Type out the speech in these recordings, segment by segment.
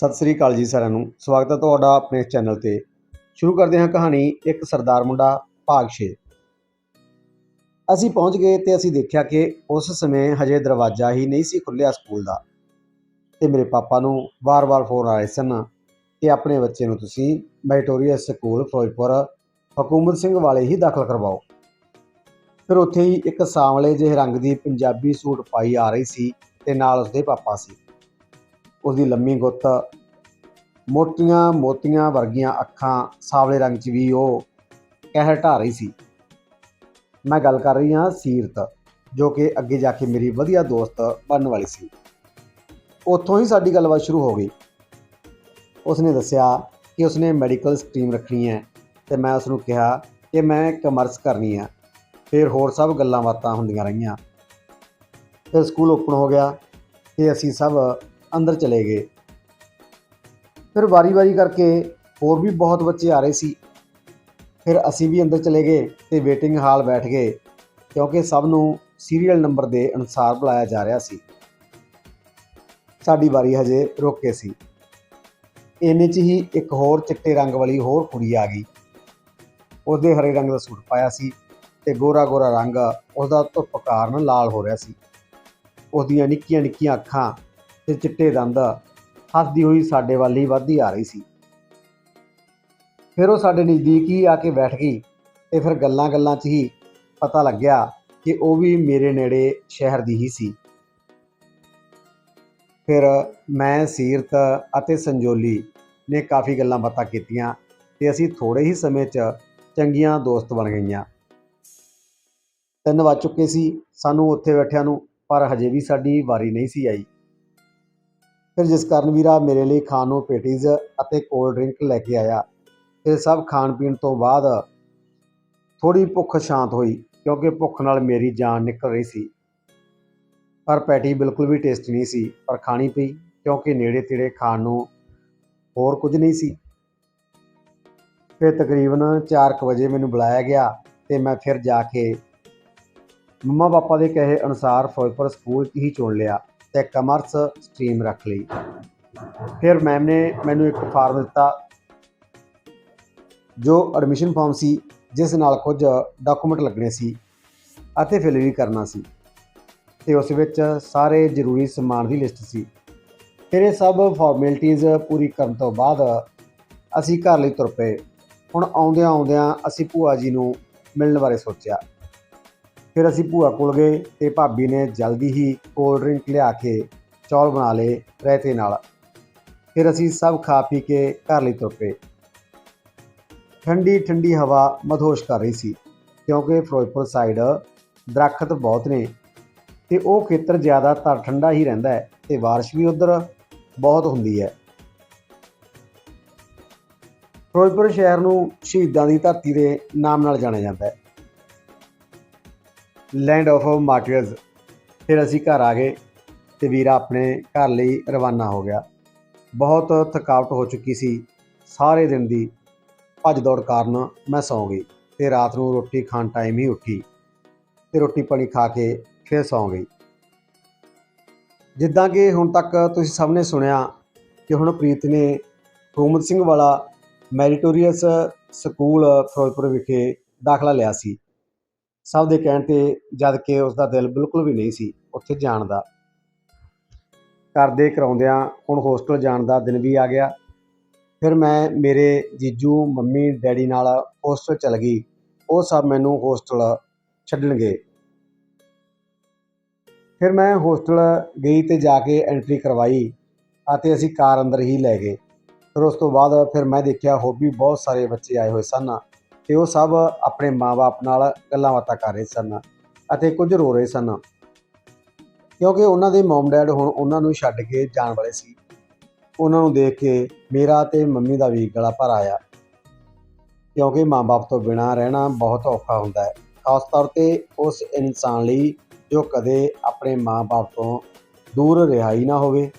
ਸਤਿ ਸ੍ਰੀ ਅਕਾਲ ਜੀ ਸਾਰਿਆਂ ਨੂੰ। ਸਵਾਗਤ ਹੈ ਤੁਹਾਡਾ ਆਪਣੇ ਚੈਨਲ ਤੇ। ਸ਼ੁਰੂ ਕਰਦੇ ਹਾਂ ਕਹਾਣੀ ਇੱਕ ਸਰਦਾਰ ਮੁੰਡਾ, ਭਾਗ 6 ਅਸੀਂ ਪਹੁੰਚ ਗਏ ਤੇ ਅਸੀਂ ਦੇਖਿਆ ਕਿ ਉਸ ਸਮੇਂ ਹਜੇ ਦਰਵਾਜ਼ਾ ਹੀ ਨਹੀਂ ਸੀ ਖੁੱਲਿਆ ਸਕੂਲ ਦਾ। ਤੇ ਮੇਰੇ ਪਾਪਾ ਨੂੰ ਵਾਰ-ਵਾਰ ਫੋਨ ਆ ਰਹੇ ਸਨ ਕਿ ਆਪਣੇ ਬੱਚੇ ਨੂੰ ਤੁਸੀਂ ਮੈਟੋਰੀਆ ਸਕੂਲ ਫਿਰੋਜ਼ਪੁਰ ਹਕੂਮਤ ਸਿੰਘ ਵਾਲੇ ਹੀ ਦਾਖਲ ਕਰਵਾਓ। ਫਿਰ ਉੱਥੇ ਹੀ ਇੱਕ ਸਾਂਵਲੇ ਜਿਹੇ ਰੰਗ ਦੀ ਪੰਜਾਬੀ ਸੂਟ ਪਾਈ ਆ ਰਹੀ ਸੀ ਤੇ ਨਾਲ ਉਸਦੇ ਪਾਪਾ ਸੀ। ਉਸਦੀ ਲੰਮੀ ਗੁੱਤ, ਮੋਟੀਆਂ ਮੋਤੀਆਂ ਵਰਗੀਆਂ ਅੱਖਾਂ ਸਾਵਲੇ ਰੰਗ 'ਚ ਵੀ ਉਹ ਕਹਿਰ ਢਾ ਰਹੀ ਸੀ। ਮੈਂ ਗੱਲ ਕਰ ਰਹੀ ਹਾਂ ਸੀਰਤ, ਜੋ ਕਿ ਅੱਗੇ ਜਾ ਕੇ ਮੇਰੀ ਵਧੀਆ ਦੋਸਤ ਬਣਨ ਵਾਲੀ ਸੀ। ਉੱਥੋਂ ਹੀ ਸਾਡੀ ਗੱਲਬਾਤ ਸ਼ੁਰੂ ਹੋ ਗਈ। ਉਸਨੇ ਦੱਸਿਆ ਕਿ ਉਸਨੇ ਮੈਡੀਕਲ ਸਟਰੀਮ ਰੱਖਣੀ ਹੈ ਤੇ ਮੈਂ ਉਸ ਨੂੰ ਕਿਹਾ ਕਿ ਮੈਂ ਕਮਰਸ ਕਰਨੀ ਹੈ। ਫਿਰ ਹੋਰ ਸਭ ਗੱਲਾਂ ਬਾਤਾਂ ਹੁੰਦੀਆਂ ਰਹੀਆਂ। ਫਿਰ ਸਕੂਲ ਓਪਨ ਹੋ ਗਿਆ ਤੇ ਅਸੀਂ ਸਭ ਅੰਦਰ ਚਲੇ ਗਏ। ਫਿਰ ਵਾਰੀ-ਵਾਰੀ ਕਰਕੇ ਹੋਰ ਵੀ ਬਹੁਤ ਬੱਚੇ ਆ ਰਹੇ ਸੀ। ਫਿਰ ਅਸੀਂ ਵੀ ਅੰਦਰ ਚਲੇ ਗਏ ਤੇ ਵੇਟਿੰਗ ਹਾਲ ਬੈਠ ਗਏ, ਕਿਉਂਕਿ ਸਭ ਨੂੰ ਸੀਰੀਅਲ ਨੰਬਰ ਦੇ ਅਨੁਸਾਰ ਬੁਲਾਇਆ ਜਾ ਰਿਹਾ ਸੀ। ਸਾਡੀ ਵਾਰੀ ਹਜੇ ਰੁਕ ਕੇ ਸੀ। ਇੰਨੇ 'ਚ ਹੀ ਇੱਕ ਹੋਰ ਚਿੱਟੇ ਰੰਗ ਵਾਲੀ ਹੋਰ ਕੁੜੀ ਆ ਗਈ। ਉਹਦੇ ਹਰੇ ਰੰਗ ਦਾ ਸੂਟ ਪਾਇਆ ਸੀ ਤੇ ਗੋਰਾ ਗੋਰਾ ਰੰਗ, ਉਹਦਾ ਧੁੱਪ ਕਾਰਨ ਲਾਲ ਹੋ ਰਿਹਾ ਸੀ। ਉਹਦੀਆਂ ਨਿੱਕੀਆਂ ਨਿੱਕੀਆਂ ਅੱਖਾਂ ਤੇ ਚਿੱਟੇ ਦੰਦ ਹੱਸਦੀ ਹੋਈ ਸਾਡੇ ਵੱਲ ਹੀ ਵੱਧਦੀ ਆ ਰਹੀ ਸੀ। ਫਿਰ ਉਹ ਸਾਡੇ ਨਜ਼ਦੀਕ ਹੀ ਆ ਕੇ ਬੈਠ ਗਈ ਤੇ ਫਿਰ ਗੱਲਾਂ ਗੱਲਾਂ 'ਚ ਹੀ ਪਤਾ ਲੱਗਿਆ ਕਿ ਉਹ ਵੀ ਮੇਰੇ ਨੇੜੇ ਸ਼ਹਿਰ ਦੀ ਹੀ ਸੀ। ਫਿਰ ਮੈਂ, ਸੀਰਤ ਅਤੇ ਸੰਜੋਲੀ ਨੇ ਕਾਫੀ ਗੱਲਾਂ ਬਾਤਾਂ ਕੀਤੀਆਂ ਤੇ ਅਸੀਂ ਥੋੜੇ ਹੀ ਸਮੇਂ 'ਚ ਚੰਗੀਆਂ ਦੋਸਤ ਬਣ ਗਈਆਂ। ਤਿੰਨ ਵੱਜ ਚੁੱਕੇ ਸੀ। ਸਾਨੂੰ ਉੱਥੇ ਬੈਠਿਆਂ ਨੂੰ ਪਰ ਹਜੇ ਵੀ ਸਾਡੀ ਵਾਰੀ ਨਹੀਂ ਸੀ ਆਈ। ਫਿਰ ਜਿਸ ਕਾਰਨ ਵੀਰਾ ਮੇਰੇ ਲਈ ਖਾਣ ਨੂੰ ਪੇਟੀਜ਼ ਅਤੇ ਕੋਲਡ ਡਰਿੰਕ ਲੈ ਕੇ ਆਇਆ ਫਿਰ ਸਭ ਖਾਣ ਪੀਣ ਤੋਂ ਬਾਅਦ ਥੋੜੀ ਭੁੱਖ ਸ਼ਾਂਤ ਹੋਈ ਕਿਉਂਕਿ ਭੁੱਖ ਨਾਲ ਮੇਰੀ ਜਾਨ ਨਿਕਲ ਰਹੀ ਸੀ। ਪਰ ਪੈਟੀ ਬਿਲਕੁਲ ਵੀ ਟੇਸਟੀ ਨਹੀਂ ਸੀ, ਪਰ ਖਾਣੀ ਪਈ ਕਿਉਂਕਿ ਨੇੜੇ ਤੇੜੇ ਖਾਣ ਨੂੰ ਹੋਰ ਕੁਝ ਨਹੀਂ ਸੀ। ਫਿਰ ਤਕਰੀਬਨ 4:00 ਵਜੇ ਮੈਨੂੰ ਬੁਲਾਇਆ ਗਿਆ ਤੇ ਮੈਂ ਫਿਰ ਜਾ ਕੇ ਮੰਮਾ ਪਾਪਾ ਦੇ ਕਹੇ ਅਨੁਸਾਰ ਫਿਰੋਜ਼ਪੁਰ ਸਕੂਲ 'ਚ ਹੀ ਚੁਣ ਲਿਆ। ਤੇ ਕਮਰਸ ਸਟਰੀਮ ਰੱਖ ਲਈ। ਫਿਰ ਮੈਮ ਨੇ ਮੈਨੂੰ ਇੱਕ ਫਾਰਮ ਦਿੱਤਾ, ਜੋ ਐਡਮਿਸ਼ਨ ਫਾਰਮ ਸੀ, ਜਿਸ ਨਾਲ ਕੁਝ ਡਾਕੂਮੈਂਟ ਲੱਗਣੇ ਸੀ ਅਤੇ ਫਿਲ ਵੀ ਕਰਨਾ ਸੀ। ਤੇ ਉਸ ਵਿੱਚ ਸਾਰੇ ਜ਼ਰੂਰੀ ਸਮਾਨ ਦੀ ਲਿਸਟ ਸੀ। ਫਿਰ ਇਹ ਸਭ ਫਾਰਮੈਲਿਟੀਆਂ ਪੂਰੀ ਕਰਨ ਤੋਂ ਬਾਅਦ ਅਸੀਂ ਘਰ ਲਈ ਤੁਰ ਪਏ। ਹੁਣ ਆਉਂਦਿਆਂ ਆਉਂਦਿਆਂ ਅਸੀਂ ਭੂਆ ਜੀ ਨੂੰ ਮਿਲਣ ਬਾਰੇ ਸੋਚਿਆ। ਫਿਰ ਅਸੀਂ ਭੂਆ ਕੋਲ ਗਏ ਤੇ ਭਾਬੀ ਨੇ ਜਲਦੀ ਹੀ ਕੋਲਡ ਡਰਿੰਕ ਲਿਆ ਕੇ ਚੌਲ ਬਣਾ ਲਏ ਰਾਇਤੇ ਨਾਲ। ਫਿਰ ਅਸੀਂ ਸਭ ਖਾ ਪੀ ਕੇ ਘਰ ਲਈ ਤੁਰ ਪਏ। ਠੰਡੀ ਠੰਡੀ ਹਵਾ ਮਧੋਸ਼ ਕਰ ਰਹੀ ਸੀ ਕਿਉਂਕਿ ਫਿਰੋਜ਼ਪੁਰ ਸਾਈਡ ਦਰਖਤ ਬਹੁਤ ਨੇ ਤੇ ਉਹ ਖੇਤਰ ਜ਼ਿਆਦਾਤਰ ਠੰਡਾ ਹੀ ਰਹਿੰਦਾ ਹੈ ਤੇ ਬਾਰਿਸ਼ ਵੀ ਉਧਰ ਬਹੁਤ ਹੁੰਦੀ ਹੈ। ਫਿਰੋਜ਼ਪੁਰ ਸ਼ਹਿਰ ਨੂੰ ਸ਼ਹੀਦਾਂ ਦੀ ਧਰਤੀ ਦੇ ਨਾਮ ਨਾਲ ਜਾਣਿਆ ਜਾਂਦਾ ਹੈ। ਲੈਂਡ ਆਫ ਮਾਰਟੀਅਰਸ ਫਿਰ ਅਸੀਂ ਘਰ ਆ ਗਏ ਤੇ ਵੀਰਾ ਆਪਣੇ ਘਰ ਲਈ ਰਵਾਨਾ ਹੋ ਗਿਆ। ਬਹੁਤ ਥਕਾਵਟ ਹੋ ਚੁੱਕੀ ਸੀ। ਸਾਰੇ ਦਿਨ ਦੀ ਭੱਜ ਦੌੜ ਕਾਰਨ ਮੈਂ ਸੌਂ ਗਈ ਤੇ ਰਾਤ ਨੂੰ ਰੋਟੀ ਖਾਣ ਟਾਈਮ ਹੀ ਉੱਠੀ ਤੇ ਰੋਟੀ ਪਾਣੀ ਖਾ ਕੇ ਫਿਰ ਸੌਂ ਗਈ। ਜਿੱਦਾਂ ਕਿ ਹੁਣ ਤੱਕ ਤੁਸੀਂ ਸਭ ਨੇ ਸੁਣਿਆ ਕਿ ਹੁਣ ਪ੍ਰੀਤ ਨੇ ਹਕੂਮਤ ਸਿੰਘ ਵਾਲਾ ਮੈਰੀਟੋਰੀਅਸ ਸਕੂਲ ਫਿਰੋਜ਼ਪੁਰ ਵਿਖੇ ਦਾਖਲਾ ਲਿਆ ਸੀ। ਸਭ ਦੇ ਕਹਿਣ ਤੇ ਜਦ ਕਿ ਉਸ ਦਾ ਦਿਲ ਬਿਲਕੁਲ ਵੀ ਨਹੀਂ ਸੀ ਉੱਥੇ ਜਾਣ ਦਾ। ਕਰਦੇ ਕਰਾਉਂਦਿਆਂ ਹੁਣ ਹੋਸਟਲ ਜਾਣ ਦਾ ਦਿਨ ਵੀ ਆ ਗਿਆ। ਫਿਰ ਮੈਂ ਮੇਰੇ ਜੀਜੂ, ਮੰਮੀ, ਡੈਡੀ ਨਾਲ ਹੋਸਟਲ ਚਲ ਗਈ। ਉਹ ਸਭ ਮੈਨੂੰ ਹੋਸਟਲ ਛੱਡਣਗੇ। ਫਿਰ ਮੈਂ ਹੋਸਟਲ ਗਈ ਤੇ ਜਾ ਕੇ ਐਂਟਰੀ ਕਰਵਾਈ ਅਤੇ ਅਸੀਂ ਕਾਰ ਅੰਦਰ ਹੀ ਲੈ ਗਏ। ਫਿਰ ਉਸ ਤੋਂ ਬਾਅਦ ਫਿਰ ਮੈਂ ਦੇਖਿਆ ਹੋਰ ਵੀ ਬਹੁਤ ਸਾਰੇ ਬੱਚੇ ਆਏ ਹੋਏ ਸਨ। ਤੇ ਉਹ ਸਭ ਆਪਣੇ ਮਾਪੇ ਨਾਲ ਗੱਲਾਂ ਬਾਤਾਂ ਕਰ ਰਹੇ ਸਨ ਅਤੇ ਕੁਝ ਰੋ ਰਹੇ ਸਨ। ਕਿਉਂਕਿ ਉਹਨਾਂ ਦੇ ਮਮ ਡੈਡ ਹੁਣ ਉਹਨਾਂ ਨੂੰ ਛੱਡ ਕੇ ਜਾਣ ਵਾਲੇ ਸੀ। ਉਹਨਾਂ ਨੂੰ ਦੇਖ ਕੇ ਮੇਰਾ ਤੇ ਮੰਮੀ ਦਾ ਵੀ ਗਲਾ ਭਰ ਆਇਆ। ਕਿਉਂਕਿ ਮਾਪੇ ਤੋਂ ਬਿਨਾਂ ਰਹਿਣਾ ਬਹੁਤ ਔਖਾ ਹੁੰਦਾ ਹੈ। ਖਾਸ ਤੌਰ ਤੇ ਉਸ ਇਨਸਾਨ ਲਈ ਜੋ ਕਦੇ ਆਪਣੇ ਮਾਪੇ ਤੋਂ ਦੂਰ ਰਿਹਾ ਹੀ ਨਾ ਹੋਵੇ।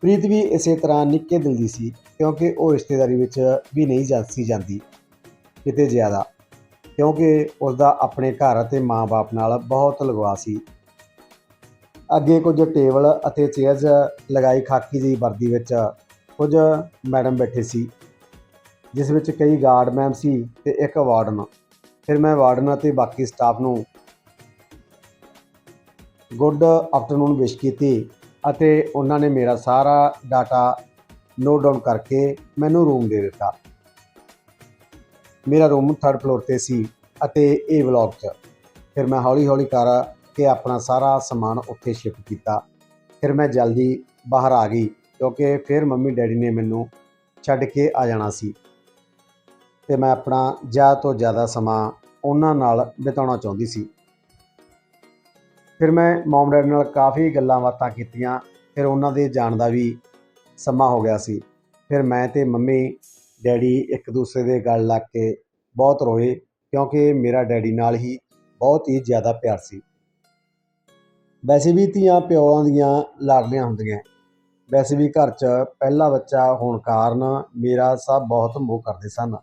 ਪ੍ਰੀਤ ਵੀ ਇਸੇ ਤਰ੍ਹਾਂ ਨਿੱਕੇ ਦਿਲ ਦੀ ਸੀ, ਕਿਉਂਕਿ ਉਹ ਰਿਸ਼ਤੇਦਾਰੀ ਵਿੱਚ ਵੀ ਨਹੀਂ ਜਾ ਸੀ ਜਾਂਦੀ। ਕਿਤੇ ਜ਼ਿਆਦਾ। ਕਿਉਂਕਿ ਉਸ ਦਾ ਆਪਣੇ ਘਰ ਅਤੇ ਮਾਂ-ਬਾਪ ਨਾਲ ਬਹੁਤ ਲਗਾਅ ਸੀ। ਅੱਗੇ ਕੁਝ ਟੇਬਲ ਅਤੇ ਚੇਅਰਜ਼ ਲਗਾਈ ਖਾਕੀ ਜਿਹੀ ਵਰਦੀ ਵਿੱਚ ਕੁਝ ਮੈਡਮ ਬੈਠੇ ਸੀ, ਜਿਸ ਵਿੱਚ ਕਈ ਗਾਰਡ ਮੈਮ ਸੀ ਤੇ ਇੱਕ ਵਾਰਡਨ। ਫਿਰ ਮੈਂ ਵਾਰਡਨ ਅਤੇ ਬਾਕੀ ਸਟਾਫ ਨੂੰ ਗੁੱਡ ਆਫਟਰਨੂਨ ਵਿਸ਼ ਕੀਤੀ ਅਤੇ ਉਹਨਾਂ ਨੇ ਮੇਰਾ ਸਾਰਾ ਡਾਟਾ ਨੋਟ ਡਾਊਨ ਕਰਕੇ ਮੈਨੂੰ ਰੂਮ ਦੇ ਦਿੱਤਾ। ਮੇਰਾ ਰੂਮ ਥਰਡ ਫਲੋਰ ਤੇ ਸੀ ਅਤੇ ਇਹ ਵਲੌਗ 'ਚ। ਫਿਰ ਮੈਂ ਹੌਲੀ ਹੌਲੀ ਕਰ ਕੇ ਆਪਣਾ ਸਾਰਾ ਸਮਾਨ ਉੱਥੇ ਸ਼ਿਫਟ ਕੀਤਾ। ਫਿਰ ਮੈਂ ਜਲਦੀ ਬਾਹਰ ਆ ਗਈ ਕਿਉਂਕਿ ਫਿਰ ਮੰਮੀ ਡੈਡੀ ਨੇ ਮੈਨੂੰ ਛੱਡ ਕੇ ਆ ਜਾਣਾ ਸੀ। ਤੇ ਮੈਂ ਆਪਣਾ ਜ਼ਿਆਦਾ ਤੋਂ ਜ਼ਿਆਦਾ ਸਮਾਂ ਉਹਨਾਂ ਨਾਲ ਬਿਤਾਉਣਾ ਚਾਹੁੰਦੀ ਸੀ। ਫਿਰ ਮੈਂ ਮਮ ਡੈਡੀ ਨਾਲ ਕਾਫੀ ਗੱਲਾਂ ਬਾਤਾਂ ਕੀਤੀਆਂ, ਫਿਰ ਉਹਨਾਂ ਦੇ ਜਾਣ ਦਾ ਵੀ ਸਮਾਂ ਹੋ ਗਿਆ ਸੀ। ਫਿਰ ਮੈਂ ਤੇ ਮੰਮੀ ਡੈਡੀ ਇੱਕ ਦੂਸਰੇ ਦੇ ਗਲ ਲੱਗ ਕੇ ਬਹੁਤ ਰੋਏ, ਕਿਉਂਕਿ ਮੇਰਾ ਡੈਡੀ ਨਾਲ ਹੀ ਬਹੁਤ ਹੀ ਜ਼ਿਆਦਾ ਪਿਆਰ ਸੀ। ਵੈਸੇ ਵੀ ਧੀਆਂ ਪਿਓਾਂ ਦੀਆਂ ਲਾਡਲੀਆਂ ਹੁੰਦੀਆਂ। ਵੈਸੇ ਵੀ ਘਰ 'ਚ ਪਹਿਲਾ ਬੱਚਾ ਹੋਣ ਕਾਰਨ ਮੇਰਾ ਸਭ ਬਹੁਤ ਮੋਹ ਕਰਦੇ ਸਨ।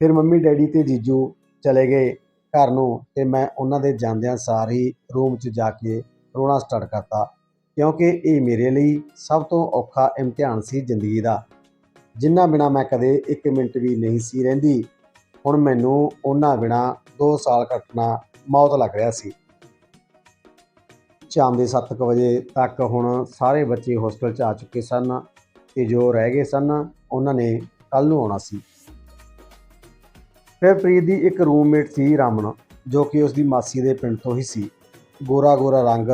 ਫਿਰ ਮੰਮੀ ਡੈਡੀ ਤੇ ਜੀਜੂ ਚਲੇ ਗਏ ਘਰ ਨੂੰ ਤੇ ਮੈਂ ਉਹਨਾਂ ਦੇ ਜਾਂਦਿਆਂ ਸਾਰ ਹੀ ਰੂਮ 'ਚ ਜਾ ਕੇ ਰੋਣਾ ਸਟਾਰਟ ਕਰਤਾ, ਕਿਉਂਕਿ ਇਹ ਮੇਰੇ ਲਈ ਸਭ ਤੋਂ ਔਖਾ ਇਮਤਿਹਾਨ ਸੀ ਜ਼ਿੰਦਗੀ ਦਾ। ਜਿਨ੍ਹਾਂ ਬਿਨਾ ਮੈਂ ਕਦੇ 1 ਮਿੰਟ ਵੀ ਨਹੀਂ ਸੀ ਰਹਿੰਦੀ, ਹੁਣ ਮੈਨੂੰ ਉਹਨਾਂ ਬਿਨਾ 2 ਸਾਲ ਕੱਟਣਾ ਮੌਤ ਲੱਗ ਰਿਹਾ ਸੀ। ਸ਼ਾਮ ਦੇ 7:00 ਵਜੇ ਤੱਕ ਹੁਣ ਸਾਰੇ ਬੱਚੇ ਹੋਸਟਲ 'ਚ ਆ ਚੁੱਕੇ ਸਨ ਤੇ ਜੋ ਰਹਿ ਗਏ ਸਨ, ਉਹਨਾਂ ਨੇ ਕੱਲ ਨੂੰ ਆਉਣਾ ਸੀ। ਫਿਰ ਪ੍ਰੀਤ ਦੀ ਇੱਕ ਰੂਮਮੇਟ ਸੀ ਰਾਮਨ, ਜੋ ਕਿ ਉਸ ਦੀ ਮਾਸੀ ਦੇ ਪਿੰਡ ਤੋਂ ਹੀ ਸੀ। ਗੋਰਾ ਗੋਰਾ ਰੰਗ,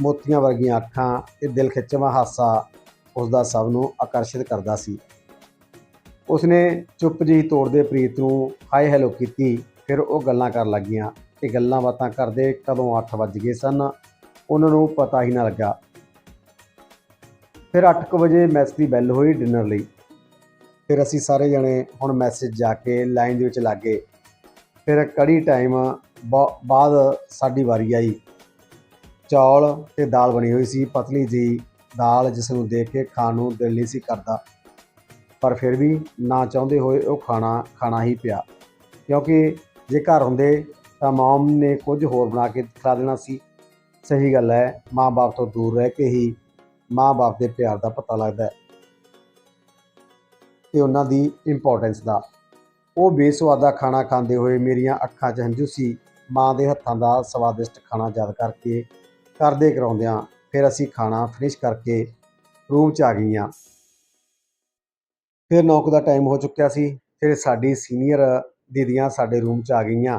ਮੋਤੀਆਂ ਵਰਗੀਆਂ ਅੱਖਾਂ ਤੇ ਦਿਲ ਖਿੱਚਵਾਂ ਹਾਸਾ ਉਸ ਦਾ ਸਭ ਨੂੰ ਆਕਰਸ਼ਿਤ ਕਰਦਾ ਸੀ। ਉਸਨੇ ਚੁੱਪ ਜਿਹੀ ਤੋੜਦੇ ਪ੍ਰੀਤ ਨੂੰ ਹਾਏ ਹੈਲੋ ਕੀਤੀ, ਫਿਰ ਉਹ ਗੱਲਾਂ ਕਰਨ ਲੱਗੀਆਂ। ਤੇ ਗੱਲਾਂ ਬਾਤਾਂ ਕਰਦੇ ਕਦੋਂ 8 ਵੱਜ ਗਏ ਸਨ, ਉਹਨਾਂ ਨੂੰ ਪਤਾ ਹੀ ਨਾ ਲੱਗਾ। ਫਿਰ 8:00 ਵਜੇ ਮੈਸ ਦੀ ਬੈਲ ਹੋਈ ਡਿਨਰ ਲਈ। ਫਿਰ ਅਸੀਂ ਸਾਰੇ ਜਣੇ ਹੁਣ ਮੈਸੇਜ ਜਾ ਕੇ ਲਾਈਨ ਦੇ ਵਿੱਚ ਲੱਗੇ ਫਿਰ ਕੜੀ ਟਾਈਮ ਬਾਅਦ ਸਾਡੀ ਵਾਰੀ ਆਈ। ਚੌਲ ਤੇ ਦਾਲ ਬਣੀ ਹੋਈ ਸੀ। ਪਤਲੀ ਜੀ ਦਾਲ ਜਿਸ ਨੂੰ ਦੇਖ ਕੇ ਖਾਣ ਨੂੰ ਦਿਲ ਨਹੀਂ ਸੀ ਕਰਦਾ। ਪਰ ਫਿਰ ਵੀ ਨਾ ਚਾਹੁੰਦੇ ਹੋਏ ਉਹ ਖਾਣਾ ਖਾਣਾ ਹੀ ਪਿਆ। ਕਿਉਂਕਿ ਜੇ ਘਰ ਹੁੰਦੇ ਤਾਂ ਮਮ ਨੇ ਕੁਝ ਹੋਰ ਬਣਾ ਕੇ ਖਿਲਾ ਦੇਣਾ ਸੀ। ਸਹੀ ਗੱਲ ਹੈ, ਮਾਂ-ਬਾਪ ਤੋਂ ਦੂਰ ਰਹਿ ਕੇ ਹੀ ਮਾਂ-ਬਾਪ ਦੇ ਪਿਆਰ ਦਾ ਪਤਾ ਲੱਗਦਾ ਹੈ। ਤੇ ਉਹਨਾਂ ਦੀ ਇੰਪੋਰਟੈਂਸ ਦਾ। ਉਹ ਬੇਸਵਾਦਾ ਖਾਣਾ ਖਾਂਦੇ ਹੋਏ ਮੇਰੀਆਂ ਅੱਖਾਂ 'ਚ ਹੰਝੂ ਸੀ। ਮਾਂ ਦੇ ਹੱਥਾਂ ਦਾ ਸਵਾਦਿਸ਼ਟ ਖਾਣਾ ਯਾਦ ਕਰਕੇ ਕਰਦੇ ਕਰਾਉਂਦਿਆਂ ਫਿਰ ਅਸੀਂ ਖਾਣਾ ਫਿਨਿਸ਼ ਕਰਕੇ ਰੂਮ 'ਚ ਆ ਗਈਆਂ। ਫਿਰ ਨੌਕ ਦਾ ਟਾਈਮ ਹੋ ਚੁੱਕਿਆ ਸੀ, ਫਿਰ ਸਾਡੀ ਸੀਨੀਅਰ ਦੀਦੀਆਂ ਸਾਡੇ ਰੂਮ 'ਚ ਆ ਗਈਆਂ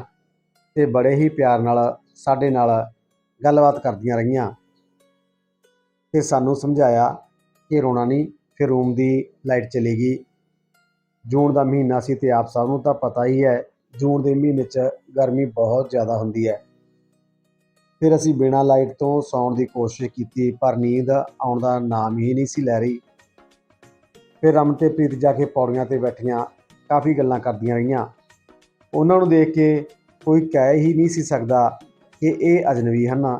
ਤੇ ਬੜੇ ਹੀ ਪਿਆਰ ਨਾਲ ਸਾਡੇ ਨਾਲ ਗੱਲਬਾਤ ਕਰਦੀਆਂ ਰਹੀਆਂ ਤੇ ਸਾਨੂੰ ਸਮਝਾਇਆ ਕਿ ਰੋਣਾ ਨਹੀਂ ਫਿਰ ਰੂਮ ਦੀ ਲਾਈਟ ਚਲੀ ਗਈ। ਜੂਨ ਦਾ ਮਹੀਨਾ ਸੀ ਤੇ ਆਪ ਸਭ ਨੂੰ ਤਾਂ ਪਤਾ ਹੀ ਹੈ, ਜੂਨ ਦੇ ਮਹੀਨੇ 'ਚ ਗਰਮੀ ਬਹੁਤ ਜ਼ਿਆਦਾ ਹੁੰਦੀ ਹੈ। ਫਿਰ ਅਸੀਂ ਬਿਨਾਂ ਲਾਈਟ ਤੋਂ ਸੌਣ ਦੀ ਕੋਸ਼ਿਸ਼ ਕੀਤੀ ਪਰ ਨੀਂਦ ਆਉਣ ਦਾ ਨਾਮ ਹੀ ਨਹੀਂ ਸੀ ਲੈ ਰਹੀ। ਫਿਰ ਰਮਨ ਤੇ ਪ੍ਰੀਤ ਜਾ ਕੇ ਪੌੜੀਆਂ ਤੇ ਬੈਠੀਆਂ, ਕਾਫੀ ਗੱਲਾਂ ਕਰਦੀਆਂ ਰਹੀਆਂ। ਉਹਨਾਂ ਨੂੰ ਦੇਖ ਕੇ ਕੋਈ ਕਹਿ ਹੀ ਨਹੀਂ ਸੀ ਸਕਦਾ ਕਿ ਇਹ ਅਜਨਬੀ ਹਨ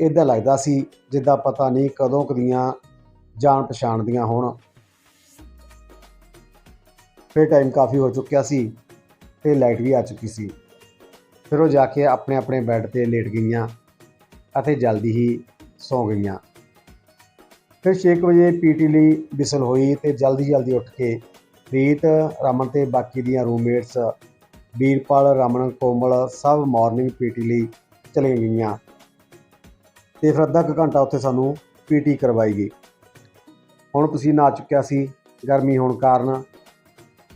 ਇਦਾਂ ਲੱਗਦਾ ਸੀ ਜਿੱਦਾਂ ਪਤਾ ਨਹੀਂ ਕਦੋਂ ਕਦੀਆਂ ਜਾਣ ਪਛਾਣ ਦੀਆਂ ਹੋਣ। ਫਿਰ ਟਾਈਮ ਕਾਫੀ ਹੋ ਚੁੱਕਿਆ ਸੀ ਤੇ ਲਾਈਟ ਵੀ ਆ ਚੁੱਕੀ ਸੀ। ਫਿਰ ਉਹ ਜਾ ਕੇ ਆਪਣੇ ਆਪਣੇ ਬੈੱਡ ਤੇ ਲੇਟ ਗਈਆਂ ਅਤੇ ਜਲਦੀ ਹੀ ਸੌਂ ਗਈਆਂ। ਫਿਰ 6 ਵਜੇ ਪੀਟੀ ਲਈ ਵਿਸਲ ਹੋਈ ਤੇ ਜਲਦੀ ਜਲਦੀ ਉੱਠ ਕੇ ਪ੍ਰੀਤ, ਰਮਨ ਤੇ ਬਾਕੀ ਦੀਆਂ ਰੂਮਮੇਟਸ ਵੀਰਪਾਲ, ਰਮਨ, ਕੋਮਲ ਸਭ ਮਾਰਨਿੰਗ ਪੀਟੀ ਲਈ ਚਲੇ ਗਈਆਂ ਤੇ ਫਿਰ ਅੱਧਾ ਕੁ ਘੰਟਾ ਉੱਥੇ ਸਾਨੂੰ ਪੀਟੀ ਕਰਵਾਈ ਗਈ। ਹੁਣ ਪਸੀਨਾ ਆ ਚੁੱਕਿਆ ਸੀ, ਗਰਮੀ ਹੋਣ ਕਾਰਨ।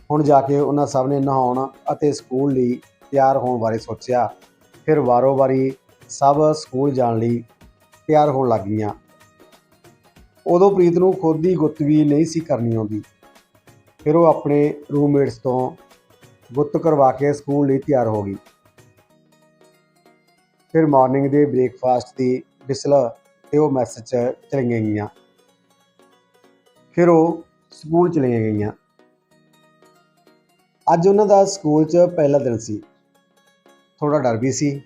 ਹੁਣ ਜਾ ਕੇ ਉਹਨਾਂ ਸਭ ਨੇ ਨਹਾਉਣ ਅਤੇ ਸਕੂਲ ਲਈ ਤਿਆਰ ਹੋਣ ਬਾਰੇ ਸੋਚਿਆ। ਫਿਰ ਵਾਰੋ ਵਾਰੀ ਸਭ ਸਕੂਲ ਜਾਣ ਲਈ ਤਿਆਰ ਹੋਣ ਲੱਗ ਗਈਆਂ। ਉਦੋਂ ਪ੍ਰੀਤ ਨੂੰ ਖੁਦ ਦੀ ਗੁੱਤ ਵੀ ਨਹੀਂ ਸੀ ਕਰਨੀ ਆਉਂਦੀ। ਫਿਰ ਉਹ ਆਪਣੇ ਰੂਮਮੇਟਸ ਤੋਂ ਗੁੱਤ ਕਰਵਾ ਕੇ ਸਕੂਲ ਲਈ ਤਿਆਰ ਹੋ ਗਈ। ਫਿਰ ਮਾਰਨਿੰਗ ਦੇ ਬ੍ਰੇਕਫਾਸਟ ਦੀ ਬਿਸਲ ਤੇ ਉਹ ਮੈਸੇਜ ਚਲੀਆਂ ਗਈਆਂ। ਫਿਰ ਉਹ ਸਕੂਲ ਚਲੀਆਂ ਗਈਆਂ। ਅੱਜ ਉਹਨਾਂ ਦਾ ਸਕੂਲ 'ਚ ਪਹਿਲਾ ਦਿਨ ਸੀ। ਥੋੜਾ ਡਰ ਵੀ ਸੀ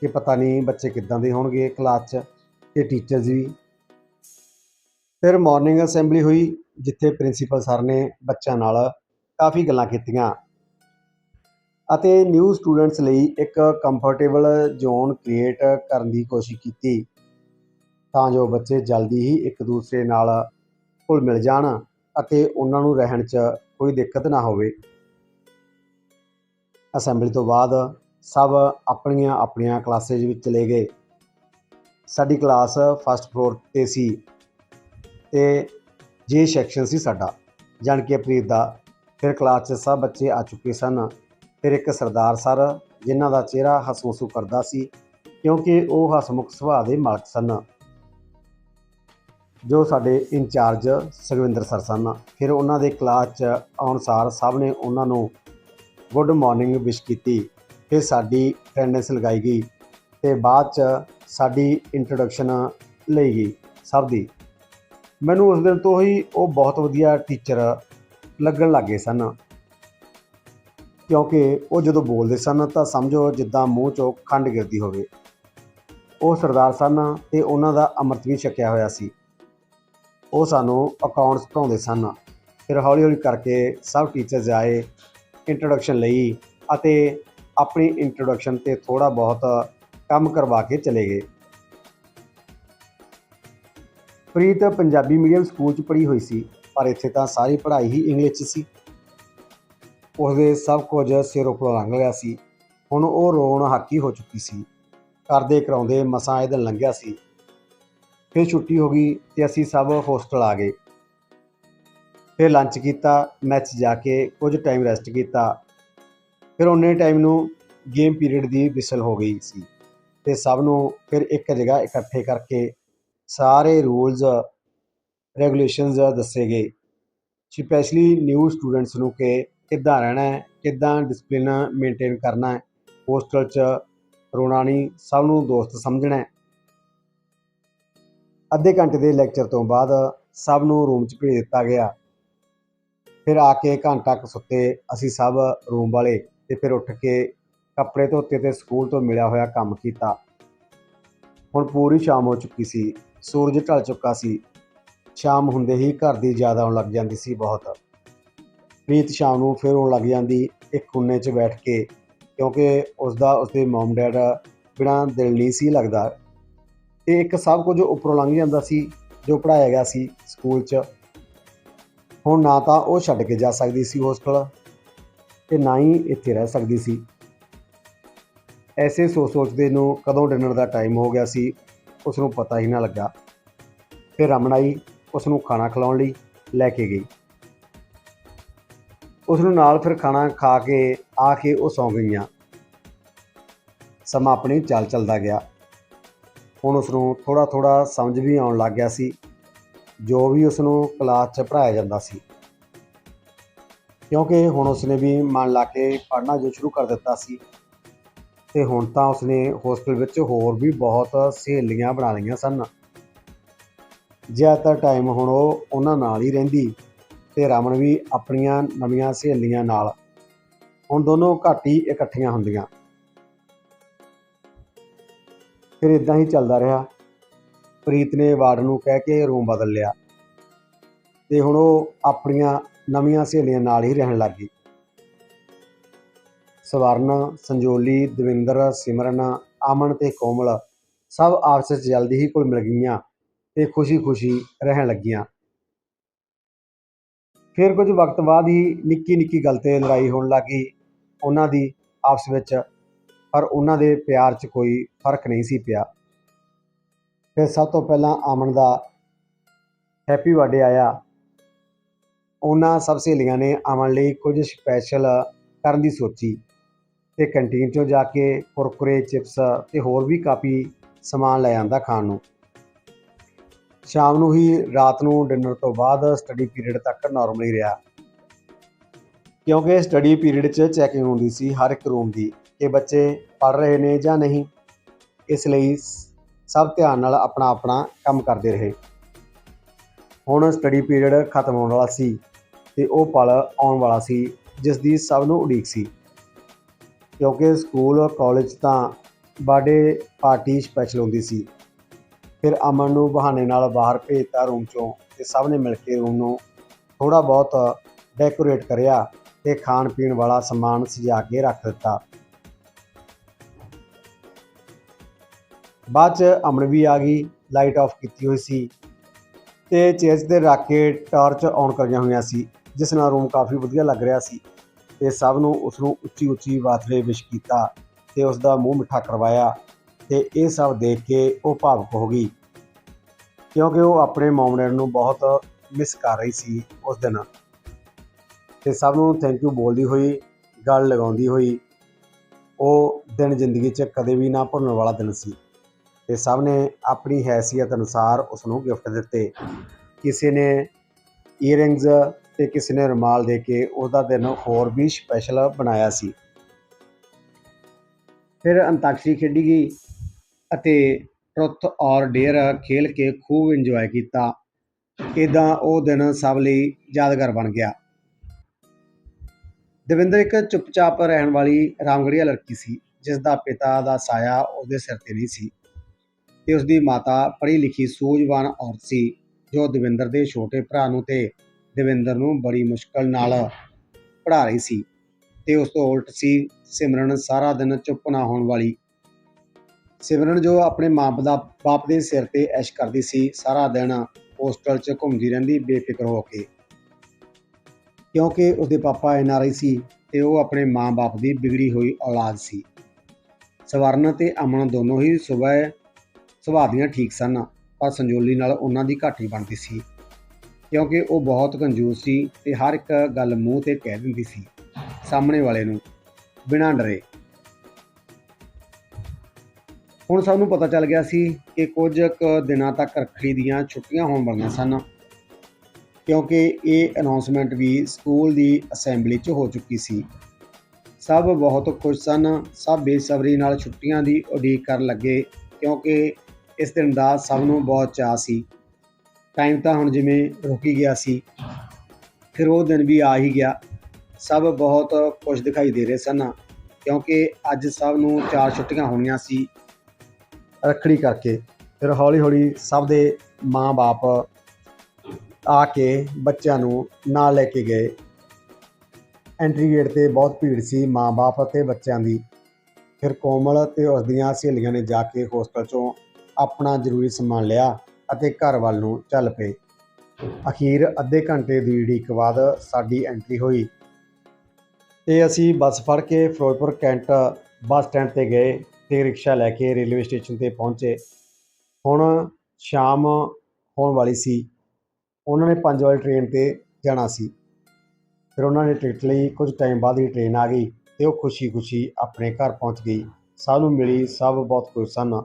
ਕਿ ਪਤਾ ਨਹੀਂ ਬੱਚੇ ਕਿੱਦਾਂ ਦੇ ਹੋਣਗੇ ਕਲਾਸ 'ਚ ਤੇ ਟੀਚਰਸ ਵੀ ਫਿਰ ਮਾਰਨਿੰਗ ਅਸੈਂਬਲੀ ਹੋਈ, ਜਿੱਥੇ ਪ੍ਰਿੰਸੀਪਲ ਸਰ ਨੇ ਬੱਚਿਆਂ ਨਾਲ ਕਾਫੀ ਗੱਲਾਂ ਕੀਤੀਆਂ। ਅਤੇ ਨਿਊ ਸਟੂਡੈਂਟਸ ਲਈ ਇੱਕ ਕੰਫਰਟੇਬਲ ਜ਼ੋਨ ਕ੍ਰੀਏਟ ਕਰਨ ਦੀ ਕੋਸ਼ਿਸ਼ ਕੀਤੀ। ਤਾਂ ਜੋ ਬੱਚੇ ਜਲਦੀ ਹੀ ਇੱਕ ਦੂਸਰੇ ਨਾਲ ਘੁਲ ਮਿਲ ਜਾਣ ਅਤੇ ਉਹਨਾਂ ਨੂੰ ਰਹਿਣ 'ਚ ਕੋਈ ਦਿੱਕਤ ਨਾ ਹੋਵੇ। ਅਸੈਂਬਲੀ ਤੋਂ ਬਾਅਦ ਸਭ ਆਪਣੀਆਂ ਆਪਣੀਆਂ ਕਲਾਸਿਸ ਵਿੱਚ ਚਲੇ ਗਏ। ਸਾਡੀ ਕਲਾਸ ਫਸਟ ਫਲੋਰ 'ਤੇ ਸੀ। ਅਤੇ ਜੇ ਸੈਕਸ਼ਨ ਸੀ ਸਾਡਾ, ਜਾਣ ਕੇ ਪ੍ਰੀਤ ਦਾ, ਫਿਰ ਕਲਾਸ 'ਚ ਸਭ ਬੱਚੇ ਆ ਚੁੱਕੇ ਸਨ। ਫਿਰ ਇੱਕ ਸਰਦਾਰ ਸਰ, ਜਿਨ੍ਹਾਂ ਦਾ ਚਿਹਰਾ ਹਸਮੁਸੂ ਕਰਦਾ ਸੀ, ਕਿਉਂਕਿ ਉਹ ਹਸਮੁਖ ਸੁਭਾਅ ਦੇ ਮਾਲਕ ਸਨ। ਜੋ ਸਾਡੇ ਇੰਚਾਰਜ ਸੁਖਵਿੰਦਰ ਸਰ ਸਨ। ਫਿਰ ਉਹਨਾਂ ਦੇ ਕਲਾਸ 'ਚ ਆਉਣ ਸਾਰ ਸਭ ਨੇ ਉਹਨਾਂ ਨੂੰ ਗੁੱਡ ਮਾਰਨਿੰਗ ਵਿਸ਼ ਕੀਤੀ। ਫਿਰ ਸਾਡੀ ਅਟੈਂਡੈਂਸ ਲਗਾਈ ਗਈ ਅਤੇ ਬਾਅਦ 'ਚ ਸਾਡੀ ਇੰਟਰੋਡਕਸ਼ਨ ਲਈ ਗਈ ਸਭ ਦੀ। ਮੈਨੂੰ ਉਸ ਦਿਨ ਤੋਂ ਹੀ ਉਹ ਬਹੁਤ ਵਧੀਆ ਟੀਚਰ ਲੱਗਣ ਲੱਗੇ ਸਨ। ਕਿਉਂਕਿ ਉਹ ਜਦੋਂ ਬੋਲਦੇ ਸਨ ਤਾਂ ਸਮਝੋ ਜਿੱਦਾਂ ਮੂੰਹ 'ਚੋਂ ਖੰਡ ਗਿਰਦੀ ਹੋਵੇ। ਉਹ ਸਰਦਾਰ ਸਨ ਅਤੇ ਉਹਨਾਂ ਦਾ ਅੰਮ੍ਰਿਤ ਵੀ ਛਕਿਆ ਹੋਇਆ ਸੀ। ਉਹ ਸਾਨੂੰ ਅਕਾਊਂਟਸ ਪੜ੍ਹਾਉਂਦੇ ਸਨ। ਫਿਰ ਹੌਲੀ ਹੌਲੀ ਕਰਕੇ ਸਭ ਟੀਚਰਸ ਆਏ ਇੰਟਰੋਡਕਸ਼ਨ ਲਈ ਅਤੇ ਆਪਣੀ ਇੰਟਰੋਡਕਸ਼ਨ 'ਤੇ ਥੋੜ੍ਹਾ ਬਹੁਤ ਕੰਮ ਕਰਵਾ ਕੇ ਚਲੇ ਗਏ। ਪ੍ਰੀਤ ਪੰਜਾਬੀ ਮੀਡੀਅਮ ਸਕੂਲ ਚ ਪੜ੍ਹੀ ਹੋਈ ਸੀ, ਪਰ ਇੱਥੇ ਤਾਂ ਸਾਰੀ ਪੜ੍ਹਾਈ ਹੀ ਇੰਗਲਿਸ਼ 'ਚ ਸੀ। ਉਸਦੇ ਸਭ ਕੁਝ ਸਿਰ ਉੱਪਰੋਂ ਲੰਘ ਗਿਆ ਸੀ। ਹੁਣ ਉਹ ਰੋਣ ਹਾਕੀ ਹੋ ਚੁੱਕੀ ਸੀ। ਕਰਦੇ ਕਰਾਉਂਦੇ ਮਸਾਂ ਇਹ ਦਿਨ ਲੰਘਿਆ ਸੀ। ਫਿਰ ਛੁੱਟੀ ਹੋ ਗਈ ਤੇ ਅਸੀਂ ਸਭ ਹੋਸਟਲ ਆ ਗਏ। ਫਿਰ ਲੰਚ ਕੀਤਾ ਮੈਚ ਜਾ ਕੇ ਕੁਝ ਟਾਈਮ ਰੈਸਟ ਕੀਤਾ। ਫਿਰ ਉਹਨੇ ਟਾਈਮ ਨੂੰ ਗੇਮ ਪੀਰੀਅਡ ਦੀ ਵਿਸਲ ਹੋ ਗਈ ਸੀ। ਤੇ ਸਭ ਨੂੰ ਫਿਰ ਇੱਕ ਜਗ੍ਹਾ ਇਕੱਠੇ ਕਰਕੇ ਸਾਰੇ ਰੂਲਸ ਰੈਗੂਲੇਸ਼ਨਸ ਦੱਸੇ ਗਏ। ਸਪੈਸ਼ਲੀ ਨਿਊ ਸਟੂਡੈਂਟਸ ਨੂੰ ਕਿ ਕਿੱਦਾਂ ਰਹਿਣਾ ਹੈ, ਕਿੱਦਾਂ ਡਿਸਪਲਿਨ ਮੇਨਟੇਨ ਕਰਨਾ ਹੈ। ਹੋਸਟਲ 'ਚ ਰੋਣਾ ਨਹੀਂ, ਸਭ ਨੂੰ ਦੋਸਤ ਸਮਝਣਾ ਹੈ। ਅੱਧੇ ਘੰਟੇ ਦੇ ਲੈਕਚਰ ਤੋਂ ਬਾਅਦ ਸਭ ਨੂੰ ਰੂਮ 'ਚ ਭੇਜ ਦਿੱਤਾ ਗਿਆ। ਫਿਰ ਆ ਕੇ ਘੰਟਾ ਕੁ ਸੁੱਤੇ ਅਸੀਂ ਸਭ ਰੂਮ ਵਾਲੇ ਤੇ ਫਿਰ ਉੱਠ ਕੇ ਕੱਪੜੇ ਧੋਤੇ ਤੇ ਸਕੂਲ ਤੋਂ ਮਿਲਿਆ ਹੋਇਆ ਕੰਮ ਕੀਤਾ। ਹੁਣ ਪੂਰੀ ਸ਼ਾਮ ਹੋ ਚੁੱਕੀ ਸੀ। ਸੂਰਜ ਢਲ ਚੁੱਕਾ ਸੀ। ਸ਼ਾਮ ਹੁੰਦੇ ਹੀ ਘਰ ਦੀ ਯਾਦ ਆਉਣ ਲੱਗ ਜਾਂਦੀ ਸੀ ਬਹੁਤ। ਪ੍ਰੀਤ ਸ਼ਾਮ ਨੂੰ ਫਿਰ ਆਉਣ ਲੱਗ ਜਾਂਦੀ ਇੱਕ ਖੁੰਨੇ 'ਚ ਬੈਠ ਕੇ, ਕਿਉਂਕਿ ਉਸਦਾ, ਉਸਦੇ ਮਮ ਡੈਡ ਬਿਨਾਂ ਦਿਲ ਨਹੀਂ ਸੀ ਲੱਗਦਾ। ਤੇ ਇੱਕ ਸਭ ਕੁਝ ਉੱਪਰੋਂ ਲੰਘ ਜਾਂਦਾ ਸੀ, ਜੋ ਪੜਾਇਆ ਗਿਆ ਸੀ ਸਕੂਲ 'ਚ। ਹੁਣ ਨਾ ਤਾਂ ਉਹ ਛੱਡ ਕੇ ਜਾ ਸਕਦੀ ਸੀ ਹੋਸਟਲ ਤੇ ਨਾ ਹੀ ਇੱਥੇ ਰਹਿ ਸਕਦੀ ਸੀ। ਐਸੇ ਸੋਚ ਸੋਚਦੇ ਨੂੰ ਕਦੋਂ ਡਿਨਰ ਦਾ ਟਾਈਮ ਹੋ ਗਿਆ ਸੀ ਉਸ ਨੂੰ ਪਤਾ ਹੀ ਨਾ ਲੱਗਾ। ਫਿਰ ਰਮਨ ਆਈ ਉਸ ਨੂੰ ਖਾਣਾ ਖਿਲਾਉਣ ਲਈ ਲੈ ਕੇ ਗਈ। ਉਸ ਨੂੰ ਨਾਲ ਫਿਰ ਖਾਣਾ ਖਾ ਕੇ, ਆ ਕੇ ਉਹ ਸੌਂ ਗਈਆਂ। ਸਮਾਂ ਆਪਣੀ ਚੱਲ ਚੱਲਦਾ ਗਿਆ। ਹੁਣ ਉਸ ਨੂੰ ਥੋੜਾ ਥੋੜਾ ਸਮਝ ਵੀ ਆਉਣ ਲੱਗ ਗਿਆ ਸੀ, ਜੋ ਵੀ ਉਸ ਨੂੰ ਕਲਾਸ 'ਚ ਪੜ੍ਹਾਇਆ ਜਾਂਦਾ ਸੀ। ਕਿਉਂਕਿ ਹੁਣ ਉਸਨੇ ਵੀ ਮਨ ਲਾ ਕੇ ਪੜ੍ਹਨਾ ਜੋ ਸ਼ੁਰੂ ਕਰ ਦਿੱਤਾ ਸੀ ਤੇ ਹੁਣ ਤਾਂ ਉਸਨੇ ਹੋਸਟਲ ਵਿੱਚ ਹੋਰ ਵੀ ਬਹੁਤ ਸਹੇਲੀਆਂ ਬਣਾ ਲਈਆਂ ਸਨ। ਜ਼ਿਆਦਾਤਰ ਟਾਈਮ ਹੁਣ ਉਹ ਉਹਨਾਂ ਨਾਲ ਹੀ ਰਹਿੰਦੀ ਤੇ ਰਮਨ ਵੀ ਆਪਣੀਆਂ ਨਵੀਆਂ ਸਹੇਲੀਆਂ ਨਾਲ। ਹੁਣ ਦੋਨੋਂ ਘੱਟ ਹੀ ਇਕੱਠੀਆਂ ਹੁੰਦੀਆਂ। ਫਿਰ ਇਦਾਂ ਹੀ ਚੱਲਦਾ ਰਿਹਾ। ਪ੍ਰੀਤ ਨੇ ਵਾਰਡ ਨੂੰ ਕਹਿ ਕੇ ਰੂਮ ਬਦਲ ਲਿਆ ਤੇ ਹੁਣ ਉਹ ਆਪਣੀਆਂ ਨਵੀਆਂ ਸਹੇਲੀਆਂ ਨਾਲ ਹੀ ਰਹਿਣ ਲੱਗ ਗਈ। ਸਵਰਨ, ਸੰਜੋਲੀ, ਦਵਿੰਦਰ, ਸਿਮਰਨ, ਅਮਨ ਤੇ ਕੋਮਲ ਸਭ ਆਪਸ ਵਿੱਚ ਜਲਦੀ ਹੀ ਘੁਲ ਮਿਲ ਗਈਆਂ ਤੇ ਖੁਸ਼ੀ-ਖੁਸ਼ੀ ਰਹਿਣ ਲੱਗੀਆਂ। ਫਿਰ ਕੁਝ ਵਕਤ ਬਾਅਦ ਹੀ ਨਿੱਕੀ ਨਿੱਕੀ ਗੱਲ ਤੇ ਲੜਾਈ ਹੋਣ ਲੱਗੀ ਉਹਨਾਂ ਦੀ ਆਪਸ ਵਿੱਚ, ਪਰ ਉਹਨਾਂ ਦੇ ਪਿਆਰ 'ਚ ਕੋਈ ਫ਼ਰਕ ਨਹੀਂ ਸੀ ਪਿਆ। ਫਿਰ ਸਭ ਤੋਂ ਪਹਿਲਾਂ ਅਮਨ ਦਾ ਹੈਪੀ ਬਰਥਡੇ ਆਇਆ। ਉਹਨਾਂ ਸਭ ਸਹੇਲੀਆਂ ਨੇ ਅਮਨ ਲਈ ਕੁਝ ਸਪੈਸ਼ਲ ਕਰਨ ਦੀ ਸੋਚੀ। ਤੇ ਕੰਟੀਨ 'ਚੋਂ ਜਾ ਕੇ ਕੁਰਕੁਰੇ, ਚਿਪਸ ਤੇ ਹੋਰ ਵੀ ਕਾਫੀ ਸਮਾਨ ਲੈ ਆਂਦਾ ਖਾਣ ਨੂੰ। ਸ਼ਾਮ ਨੂੰ ਹੀ ਰਾਤ ਨੂੰ ਡਿਨਰ ਤੋਂ ਬਾਅਦ ਸਟੱਡੀ ਪੀਰੀਅਡ ਤੱਕ ਨਾਰਮਲੀ ਰਿਹਾ। ਕਿਉਂਕਿ ਸਟੱਡੀ ਪੀਰੀਅਡ 'ਚ ਚੈਕਿੰਗ ਹੁੰਦੀ ਸੀ ਹਰ ਇੱਕ ਰੂਮ ਦੀ ਕਿ ਬੱਚੇ ਪੜ੍ਹ ਰਹੇ ਨੇ ਜਾਂ ਨਹੀਂ। ਇਸ ਲਈ ਸਭ ਧਿਆਨ ਨਾਲ ਆਪਣਾ ਆਪਣਾ ਕੰਮ ਕਰਦੇ ਰਹੇ। ਹੁਣ ਸਟੱਡੀ ਪੀਰੀਅਡ ਖਤਮ ਹੋਣ ਵਾਲਾ ਸੀ ਤੇ ਉਹ ਪਲ ਆਉਣ ਵਾਲਾ ਸੀ, ਜਿਸ ਦੀ ਸਭ ਨੂੰ ਉਡੀਕ ਸੀ। ਕਿਉਂਕਿ ਸਕੂਲ ਕਾਲਜ ਤਾਂ ਬਰਥਡੇ ਪਾਰਟੀ ਸਪੈਸ਼ਲ ਹੁੰਦੀ ਸੀ। ਫਿਰ ਅਮਨ ਨੂੰ ਬਹਾਨੇ ਨਾਲ ਬਾਹਰ ਭੇਜਤਾ ਰੂਮ ਚੋਂ ਤੇ ਸਭ ਨੇ ਮਿਲ ਕੇ ਰੂਮ ਨੂੰ ਥੋੜਾ ਬਹੁਤ ਡੈਕੋਰੇਟ ਕਰਿਆ ਤੇ ਖਾਣ ਪੀਣ ਵਾਲਾ ਸਮਾਨ ਸਜਾ ਕੇ ਰੱਖ ਦਿੱਤਾ। ਬਾਅਦ ਚ ਅਮਨ ਵੀ ਆ ਗਈ ਲਾਈਟ ਆਫ ਕੀਤੀ ਹੋਈ ਸੀ ਤੇ ਚੇਅਰਸ ਤੇ ਰੱਖ ਕੇ ਟਾਰਚ ਔਨ ਕਰੀਆਂ ਹੋਈਆਂ ਸੀ, ਜਿਸ ਨਾਲ ਰੂਮ ਕਾਫੀ ਵਧੀਆ ਲੱਗ ਰਿਹਾ ਸੀ। ਤੇ ਸਭ ਨੂੰ ਉਸ ਨੂੰ ਉੱਚੀ ਉੱਚੀ ਬਾਥਰੇ ਵਿਸ਼ ਕੀਤਾ ਤੇ ਉਸ ਦਾ ਮੂੰਹ ਮਿੱਠਾ ਕਰਵਾਇਆ ਤੇ ਇਹ ਸਭ ਦੇਖ ਕੇ ਉਹ ਭਾਵੁਕ ਹੋ ਗਈ। ਕਿਉਂਕਿ ਉਹ ਆਪਣੇ ਮਮ ਡੈਡ ਨੂੰ ਬਹੁਤ ਮਿਸ ਕਰ ਰਹੀ ਸੀ ਉਸ ਦਿਨ। ਤੇ ਸਭ ਨੂੰ ਥੈਂਕ ਯੂ ਬੋਲਦੀ ਹੋਈ, ਗੱਲ ਲਗਾਉਂਦੀ ਹੋਈ, ਉਹ ਦਿਨ ਜ਼ਿੰਦਗੀ 'ਚ ਕਦੇ ਵੀ ਨਾ ਭੁੱਲਣ ਵਾਲਾ ਦਿਨ ਸੀ। ਤੇ ਸਭ ਨੇ ਆਪਣੀ ਹੈਸੀਅਤ ਅਨੁਸਾਰ ਉਸ ਨੂੰ ਗਿਫਟ ਦਿੱਤੇ। ਕਿਸੇ ਨੇ ਈਅਰਿੰਗਸ ਤੇ ਕਿਸੇ ਨੇ ਰੁਮਾਲ ਦੇ ਕੇ ਉਹਦਾ ਦਿਨ ਹੋਰ ਵੀ ਸਪੈਸ਼ਲ ਬਣਾਇਆ ਸੀ। ਫਿਰ ਅੰਤਾਕਸ਼ਰੀ ਖੇਡੀ ਗਈ ਅਤੇ ਟਰੁੱਥ ਔਰ ਡੇਅਰ ਖੇਲ ਕੇ ਖੂਬ ਇੰਜੋਏ ਕੀਤਾ। ਇਦਾਂ ਉਹ ਦਿਨ ਸਭ ਲਈ ਯਾਦਗਾਰ ਬਣ ਗਿਆ। ਦਵਿੰਦਰ ਇੱਕ ਚੁੱਪਚਾਪ ਰਹਿਣ ਵਾਲੀ ਰਾਮਗੜੀਆ ਲੜਕੀ ਸੀ ਜਿਸ ਦਾ ਪਿਤਾ ਦਾ ਸਾਇਆ ਉਹਦੇ ਸਿਰ ਤੇ ਨਹੀਂ ਸੀ ਤੇ ਉਸ ਦੀ ਮਾਤਾ ਪੜ੍ਹੀ ਲਿਖੀ ਸੂਝਵਾਨ ਔਰਤ ਸੀ, ਜੋ ਦਵਿੰਦਰ ਦੇ ਛੋਟੇ ਭਰਾ ਨੂੰ ਤੇ ਦਵਿੰਦਰ ਨੂੰ ਬੜੀ ਮੁਸ਼ਕਲ ਨਾਲ ਪੜ੍ਹਾ ਰਹੀ ਸੀ ਤੇ ਉਸ ਤੋਂ ਉਲਟ ਸੀ ਸਿਮਰਨ ਸਾਰਾ ਦਿਨ ਚੁੱਪ ਨਾ ਹੋਣ ਵਾਲੀ। ਸਿਮਰਨ ਜੋ ਆਪਣੇ ਮਾਂ ਦਾ ਬਾਪ ਦੇ ਸਿਰ ਤੇ ਐਸ਼ ਕਰਦੀ ਸੀ, ਸਾਰਾ ਦਿਨ ਹੋਸਟਲ 'ਚ ਘੁੰਮਦੀ ਰਹਿੰਦੀ ਬੇਫਿਕਰ ਹੋ ਕੇ। ਕਿਉਂਕਿ ਉਸਦੇ ਪਾਪਾ ਐਨ ਆਰ ਆਈ ਸੀ ਤੇ ਉਹ ਆਪਣੇ ਮਾਂ-ਬਾਪ ਦੀ ਵਿਗੜੀ ਹੋਈ ਔਲਾਦ ਸੀ। ਸਵਰਨ ਤੇ ਅਮਨ ਦੋਨੋਂ ਹੀ ਸਵੇਰ ਸੁਭਾਅ ਦੀਆਂ ਠੀਕ ਸਨ, ਪਰ ਸੰਜੋਲੀ ਨਾਲ ਉਹਨਾਂ ਦੀ ਘਾਟੀ ਬਣਦੀ ਸੀ। ਕਿਉਂਕਿ ਉਹ ਬਹੁਤ ਕੰਜੂਸ ਸੀ ਤੇ ਹਰ ਇੱਕ ਗੱਲ ਮੂੰਹ ਤੇ ਕਹਿ ਦਿੰਦੀ ਸੀ, ਸਾਹਮਣੇ ਵਾਲੇ ਨੂੰ, ਬਿਨਾਂ ਡਰੇ। ਹੁਣ ਸਭ ਨੂੰ ਪਤਾ ਚੱਲ ਗਿਆ ਸੀ ਕਿ ਕੁਝ ਕੁ ਦਿਨਾਂ ਤੱਕ ਰੱਖੜੀ ਦੀਆਂ ਛੁੱਟੀਆਂ ਹੋਣ ਵਾਲੀਆਂ ਸਨ, ਕਿਉਂਕਿ ਇਹ ਅਨਾਉਂਸਮੈਂਟ ਵੀ ਸਕੂਲ ਦੀ ਅਸੈਂਬਲੀ 'ਚ ਹੋ ਚੁੱਕੀ ਸੀ। ਸਭ ਬਹੁਤ ਖੁਸ਼ ਸਨ, ਸਭ ਬੇਸਬਰੀ ਨਾਲ ਛੁੱਟੀਆਂ ਦੀ ਉਡੀਕ ਕਰਨ ਲੱਗੇ, ਕਿਉਂਕਿ ਇਸ ਦਿਨ ਦਾ ਸਭ ਨੂੰ ਬਹੁਤ ਚਾਅ ਸੀ। ਟਾਈਮ ਤਾਂ ਹੁਣ ਜਿਵੇਂ ਰੁਕ ਹੀ ਗਿਆ ਸੀ, ਫਿਰ ਉਹ ਦਿਨ ਵੀ ਆ ਹੀ ਗਿਆ। ਸਭ ਬਹੁਤ ਖੁਸ਼ ਦਿਖਾਈ ਦੇ ਰਹੇ ਸਨ, ਕਿਉਂਕਿ ਅੱਜ ਸਭ ਨੂੰ ਚਾਰ ਛੁੱਟੀਆਂ ਹੋਣੀਆਂ ਸੀ ਰੱਖੜੀ ਕਰਕੇ। ਫਿਰ ਹੌਲੀ ਹੌਲੀ ਸਭ ਦੇ ਮਾਂ-ਬਾਪ ਆ ਕੇ ਬੱਚਿਆਂ ਨੂੰ ਨਾਲ ਲੈ ਕੇ ਗਏ। ਐਂਟਰੀ ਗੇਟ ਤੇ ਬਹੁਤ ਭੀੜ ਸੀ, ਮਾਂ-ਬਾਪ ਅਤੇ ਬੱਚਿਆਂ ਦੀ। ਫਿਰ ਕੋਮਲ ਤੇ ਉਸ ਦੀਆਂ ਸਹੇਲੀਆਂ ਨੇ ਜਾ ਕੇ ਹੋਸਟਲ ਚੋਂ ਆਪਣਾ ਜ਼ਰੂਰੀ ਸਮਾਨ ਲਿਆ। ਅਤੇ ਘਰ ਵੱਲ ਨੂੰ ਚੱਲ ਪਏ। ਅਖੀਰ ਅੱਧੇ ਘੰਟੇ ਦੀ ਉਡੀਕ ਬਾਅਦ ਸਾਡੀ ਐਂਟਰੀ ਹੋਈ। ਤੇ ਅਸੀਂ ਬੱਸ ਫੜ ਕੇ ਫਿਰੋਜ਼ਪੁਰ ਕੈਂਟ ਬੱਸ ਸਟੈਂਡ ਤੇ ਗਏ ਤੇ ਰਿਕਸ਼ਾ ਲੈ ਕੇ ਰੇਲਵੇ ਸਟੇਸ਼ਨ ਤੇ ਪਹੁੰਚੇ। ਹੁਣ ਸ਼ਾਮ ਹੋਣ ਵਾਲੀ ਸੀ। ਉਹਨਾਂ ਨੇ 5 ਵਜੇ ਟ੍ਰੇਨ ਤੇ ਜਾਣਾ ਸੀ। ਫਿਰ ਉਹਨਾਂ ਨੇ ਟਿਕਟ ਲਈ, ਕੁਝ ਟਾਈਮ ਬਾਅਦ ਹੀ ਟ੍ਰੇਨ ਆ ਗਈ ਤੇ ਉਹ ਖੁਸ਼ੀ-ਖੁਸ਼ੀ ਆਪਣੇ ਘਰ ਪਹੁੰਚ ਗਈ। ਸਭ ਨੂੰ ਮਿਲੀ, ਸਭ ਬਹੁਤ ਖੁਸ਼ ਸਨ।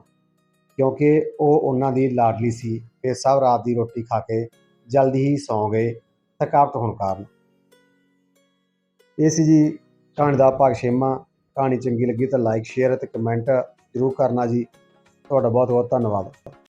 ਕਿਉਂਕਿ ਉਹ ਉਹਨਾਂ ਦੀ ਲਾਡਲੀ ਸੀ ਤੇ ਸਭ ਰਾਤ ਦੀ ਰੋਟੀ ਖਾ ਕੇ ਜਲਦੀ ਹੀ ਸੌਂ ਗਏ, ਥਕਾਵਟ ਹੋਣ ਕਾਰਨ। ਇਹ ਸੀ ਜੀ ਕਹਾਣੀ ਦਾ ਭਾਗ ਛੇਵਾਂ। ਕਹਾਣੀ ਚੰਗੀ ਲੱਗੀ ਤਾਂ ਲਾਈਕ ਸ਼ੇਅਰ ਅਤੇ ਕਮੈਂਟ ਜ਼ਰੂਰ ਕਰਨਾ ਜੀ। ਤੁਹਾਡਾ ਬਹੁਤ ਬਹੁਤ ਧੰਨਵਾਦ।